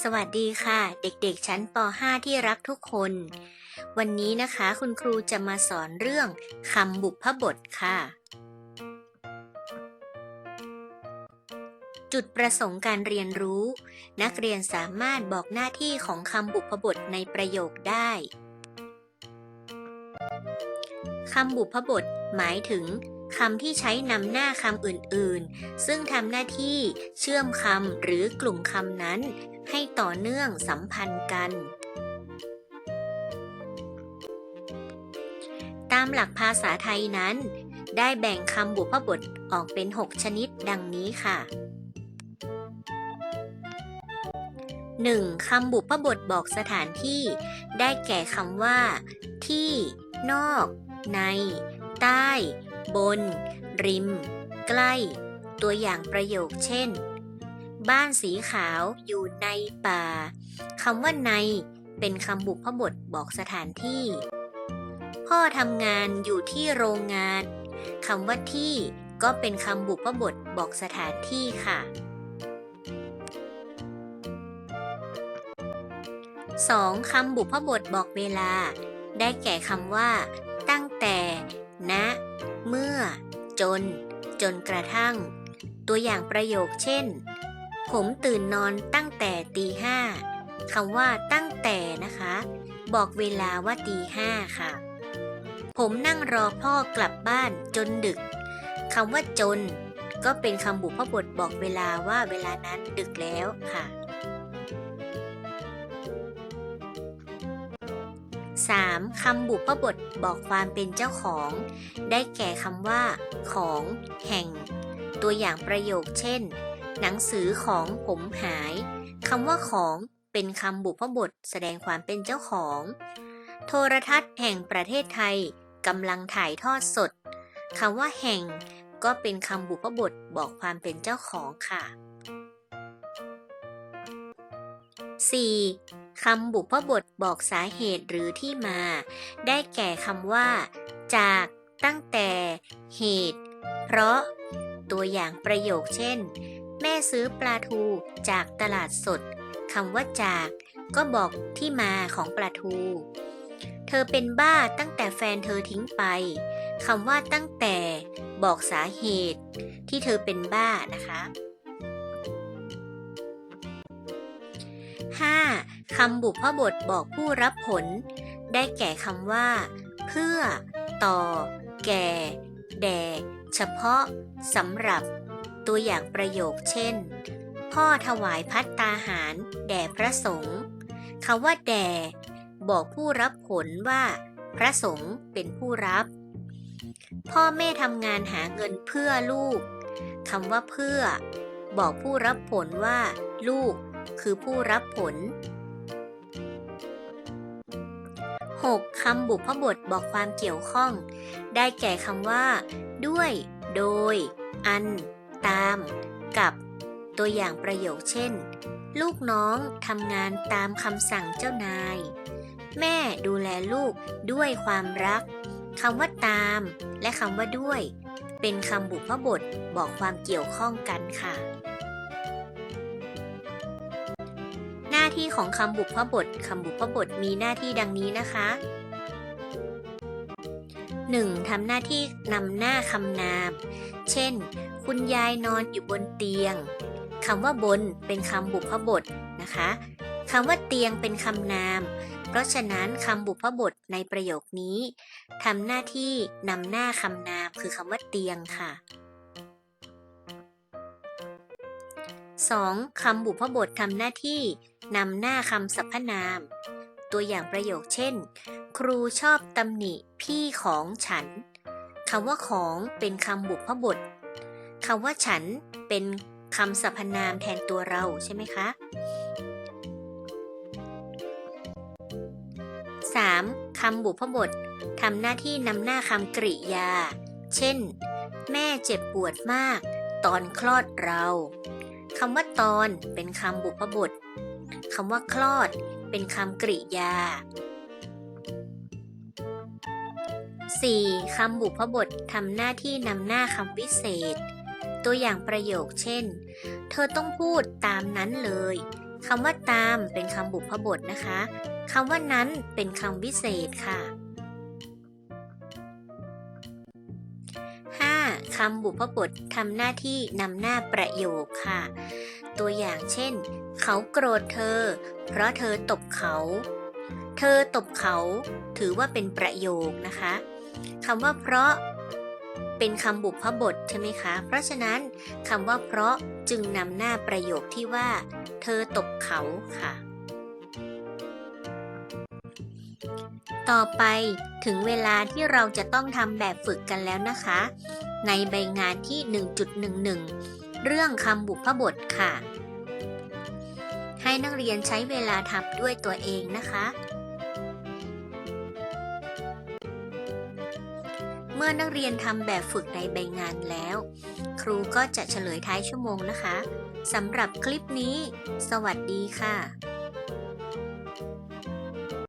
สวัสดีค่ะ เด็กๆ ชั้นป .5 ที่รักทุกคน วันนี้นะคะคุณครูจะมาสอนเรื่องคำบุพบทค่ะ จุดประสงค์การเรียนรู้ นักเรียนสามารถบอกหน้าที่ของคำบุพบทในประโยคได้คำบุพบทหมายถึง คำที่ใช้นำหน้าคำอื่นๆ ซึ่งทำหน้าที่เชื่อมคำหรือกลุ่มคำนั้น ให้ต่อเนื่องสัมพันธ์กัน ตามหลักภาษาไทยนั้น ได้แบ่งคำบุพบทออกเป็น 6 ชนิดดังนี้ค่ะ 1. คำบุพบทบอกสถานที่ ได้แก่คำว่า ที่ นอก ใน ใต้ บน ริม ใกล้ ตัวอย่างประโยคเช่น บ้านสีขาวอยู่ในป่าคำว่าใน เป็นคำบุพบทบอกสถานที่ พ่อทำงานอยู่ที่โรงงานคำว่าที่ก็เป็นคำบุพบทบอกสถานที่ค่ะ 2. คำบุพบทบอกเวลา ได้แก่คำว่า ตั้งแต่ ณเมื่อ จน จนกระทั่ง ตัวอย่างประโยคเช่น ผมตื่นนอนตั้งแต่ตีห้าคำว่าตั้งแต่นะคะ บอกเวลาว่าตีห้าค่ะ ผมนั่งรอพ่อกลับบ้านจนดึกคำว่าจน ก็เป็นคำบุพบทบอกเวลาว่าเวลานั้นดึกแล้วค่ะ 3. คำบุพบทบอกความเป็นเจ้าของ ได้แก่คำว่า ของ แห่ง ตัวอย่างประโยคเช่น หนังสือของผมหายคำว่าของเป็นคำบุพบทแสดงความเป็นเจ้าของ โทรทัศน์แห่งประเทศไทยกำลังถ่ายทอดสดคำว่าแห่ง ก็เป็นคำบุพบทบอกความเป็นเจ้าของค่ะ 4. คำบุพบทบอกสาเหตุหรือที่มา ได้แก่คำว่า จากตั้งแต่เหตุ เพราะ ตัวอย่างประโยคเช่น แม่ซื้อปลาทูจากตลาดสดคำว่าจาก ก็บอกที่มาของปลาทู เธอเป็นบ้าตั้งแต่แฟนเธอทิ้งไปคำว่าตั้งแต่บอกสาเหตุ ที่เธอเป็นบ้านะคะ 5. คำบุพบทบอกผู้รับผล ได้แก่คำว่า เพื่อ ต่อ แก่ แด่ เฉพาะสำหรับ ตัวอย่างประโยคเช่น พ่อถวายพัตตาหาร แด่พระสงฆ์คำว่าแด่ บอกผู้รับผลว่า พระสงฆ์เป็นผู้รับ พ่อแม่ทำงานหาเงินเพื่อลูกคำว่าเพื่อ บอกผู้รับผลว่า ลูกคือผู้รับผล 6. คำบุพบทบอกความเกี่ยวข้อง ได้แก่คำว่า ด้วย โดย อัน ตาม กับ ตัวอย่างประโยคเช่น ลูกน้องทำงานตามคำสั่งเจ้านาย แม่ดูแลลูกด้วยความรักคำว่าตาม และคำว่าด้วย เป็นคำบุพบทบอกความเกี่ยวข้องกันค่ะ ที่ของคำบุพบทคำบุพบทมีหน้าที่ดังนี้นะคะ 1. ทำหน้าที่นำหน้าคำนาม เช่น คุณยายนอนอยู่บนเตียงคำว่าบนเป็นคำบุพบทนะคะคำว่าเตียงเป็นคำนาม เพราะฉะนั้นคำบุพบทในประโยคนี้ทำหน้าที่นำหน้าคำนามคือคำว่าเตียงค่ะ 2. คำบุพบททำหน้าที่ นำหน้าคำสรรพนาม ตัวอย่างประโยคเช่น ครูชอบตำหนิพี่ของฉันคำว่าของเป็นคำบุพบทคำว่าฉันเป็นคำสรรพนามแทนตัวเราใช่ไหมคะ 3. คำบุพบททำหน้าที่นำหน้าคำกริยา เช่น แม่เจ็บปวดมาก ตอนคลอดเรา คำว่าตอนเป็นคำบุพบทคำว่าคลอด เป็นคำกริยา 4. คำบุพบททำหน้าที่นำหน้าคำวิเศษ ตัวอย่างประโยคเช่น เธอต้องพูดตามนั้นเลยคำว่าตามเป็นคำบุพบทนะคะคำว่านั้นเป็นคำวิเศษค่ะ คำบุพบททำหน้าที่นำหน้าประโยคค่ะ ตัวอย่างเช่น เขาโกรธเธอ เพราะเธอตบเขา เธอตบเขา ถือว่าเป็นประโยคนะคะคำว่าเพราะเป็นคำบุพบทใช่ไหมคะ เพราะฉะนั้นคำว่าเพราะจึงนำหน้าประโยคที่ว่า เธอตบเขาค่ะ ต่อไปถึงเวลาที่เราจะต้องทำแบบฝึกกันแล้วนะคะ ในใบงานที่ 1.11 เรื่องคำบุพบทค่ะ ให้นักเรียนใช้เวลาทำด้วยตัวเองนะคะ เมื่อนักเรียนทำแบบฝึกในใบงานแล้ว ครูก็จะเฉลยท้ายชั่วโมงนะคะสำหรับคลิปนี้ สวัสดีค่ะ